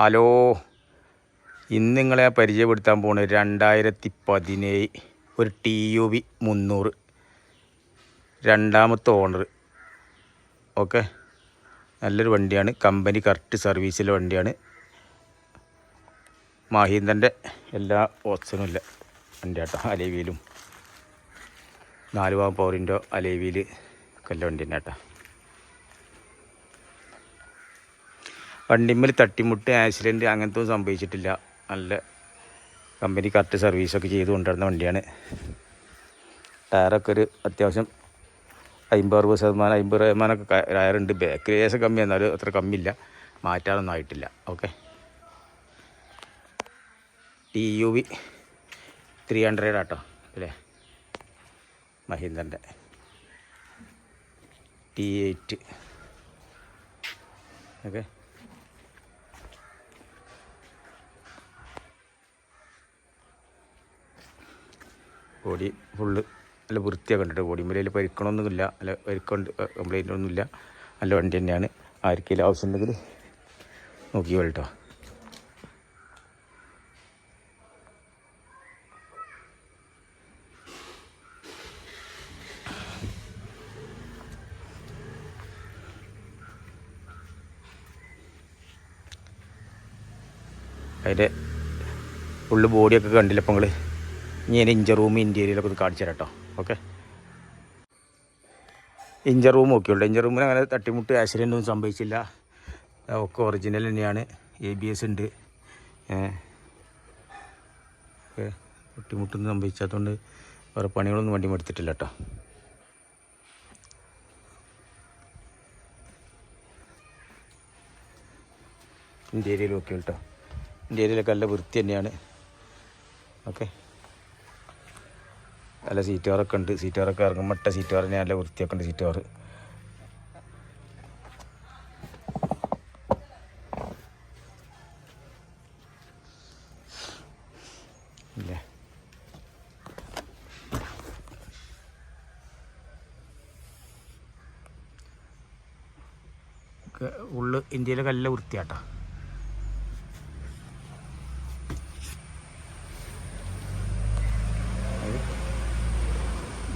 Hello. ഇന്ന് നിങ്ങളെ പരിചയപ്പെടുത്താൻ പോകുന്നത് രണ്ടായിരത്തി പതിനേഴ് ഒരു ടി യു വി മുന്നൂറ്. രണ്ടാമത്തെ ഓണർ. ഓക്കെ. നല്ലൊരു വണ്ടിയാണ്. കമ്പനി കറക്റ്റ് സർവീസിലെ വണ്ടിയാണ്. മഹീന്ദ്രന്റെ എല്ലാ ഓപ്ഷനും ഇല്ല. വണ്ടി കേട്ടോ അലേവിയിലും. നാല് പവറിന്റെ അലേവിയിൽ കല്ല വണ്ടി തന്നെ കേട്ടോ വണ്ടിമ്മൽ തട്ടിമുട്ട് ആക്സിഡന്റ് അങ്ങനത്തെ ഒന്നും സംഭവിച്ചിട്ടില്ല. നല്ല കമ്പനി കറക്റ്റ് സർവീസൊക്കെ ചെയ്ത് കൊണ്ടുവരുന്ന വണ്ടിയാണ്. ടയറൊക്കെ ഒരു അത്യാവശ്യം അമ്പത് അറുപത് ശതമാനം അമ്പത് ശതമാനമൊക്കെ ടയറുണ്ട്. ബാക്ക് ലേശം കമ്മി എന്നാലും അത്ര കമ്മിയില്ല. മാറ്റാനൊന്നും ആയിട്ടില്ല. Okay T U V three hundred auto അല്ലേ? മഹീന്ദ്രന്റെ. T eight okay body full നല്ല വൃത്തിയൊക്കെ കണ്ടിട്ട് ബോഡി മുലയിൽ പരിക്കണമൊന്നുമില്ല അല്ല പരിക്കൊണ്ട് കംപ്ലൈന്റ് ഒന്നുമില്ല നല്ല വണ്ടി തന്നെയാണ്. ആർക്കെങ്കിലും ആവശ്യമുണ്ടെങ്കിൽ നോക്കി കേട്ടോ. അതിന്റെ ഫുള്ള് ബോഡിയൊക്കെ കണ്ടില്ല അപ്പം നിങ്ങൾ അതിന്റെ ഇഞ്ചർ റൂം ഇന്റീരിയലൊക്കെ ഒന്ന് കാണിച്ചു തരാം കേട്ടോ ഓക്കെ ഇഞ്ചർ റൂം ഒക്കെ ഉണ്ട് ഇഞ്ചർ റൂമിന് അങ്ങനെ തട്ടിമുട്ട് ആക്സിഡന്റ് ഒന്നും സംഭവിച്ചില്ല. ഒക്കെ ഒറിജിനൽ തന്നെയാണ്. എ ബി എസ് ഉണ്ട്. ഓക്കെ തട്ടിമുട്ടൊന്നും സംഭവിച്ചാത്തതുകൊണ്ട് വേറെ പണികളൊന്നും വണ്ടി എടുത്തിട്ടില്ല കേട്ടോ. ഇന്റീരിയലും ഒക്കെ കേട്ടോ. ഇന്റീരിയലൊക്കെ നല്ല വൃത്തി തന്നെയാണ്. ഓക്കെ നല്ല സീറ്റ് കവറൊക്കെ ഉണ്ട്. സീറ്റ് കവറൊക്കെ ഇറങ്ങുമ്പോൾ ഇട്ട സീറ്റ് കവറിന് നല്ല വൃത്തിയൊക്കെ ഉണ്ട് സീറ്റ് കവർ ഇല്ലേ ഉള്ളു ഇന്ത്യയിലെ നല്ല വൃത്തിയാട്ടോ.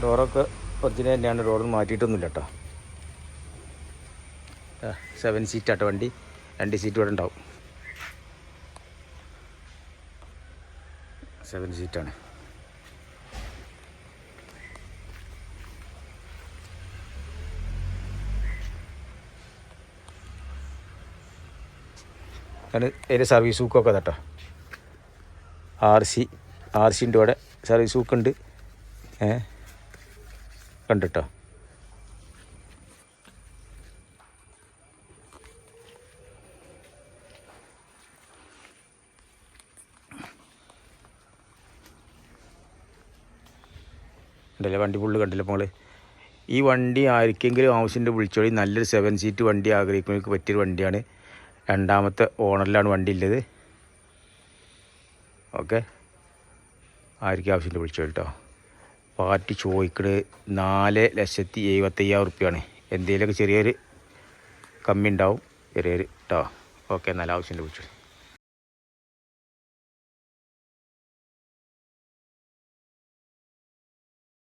ഡോറൊക്കെ ഒറിജിനൽ തന്നെയാണ്. ഡോറൊന്നും മാറ്റിയിട്ടൊന്നുമില്ല കേട്ടോ. സെവൻ സീറ്റ് ആട്ടോ വണ്ടി. രണ്ട് സീറ്റ് ഇവിടെ ഉണ്ടാവും. സെവൻ സീറ്റാണ് അതിന് സർവീസ് ബുക്കൊക്കെ കേട്ടോ ആർ സി ആർ സിന്റെ ഇവിടെ. സർവീസ് ബുക്കുണ്ട് ഏ കണ്ടിട്ടോ? ഉണ്ടല്ലേ വണ്ടി ഫുള്ള് കണ്ടില്ല അപ്പോൾ ഈ വണ്ടി ആർക്കെങ്കിലും ആവശ്യമുണ്ട് വിളിച്ചോളി. നല്ലൊരു സെവൻ സീറ്റ് വണ്ടി ആഗ്രഹിക്കുന്നവർക്ക് പറ്റിയൊരു വണ്ടിയാണ്. രണ്ടാമത്തെ ഓണറിലാണ് വണ്ടി ഉള്ളത്. ഓക്കെ? ആർക്കും ആവശ്യമുണ്ട് വിളിച്ചോളി പാർട്ടി ചോദിക്കണത് നാല് ലക്ഷത്തി എഴുപത്തയ്യായിരം റുപ്യാണ് എന്തെങ്കിലുമൊക്കെ ചെറിയൊരു കമ്മി ഉണ്ടാവും ചെറിയൊരു കേട്ടോ ഓക്കെ നല്ല ആവശ്യം വിളിച്ചോളി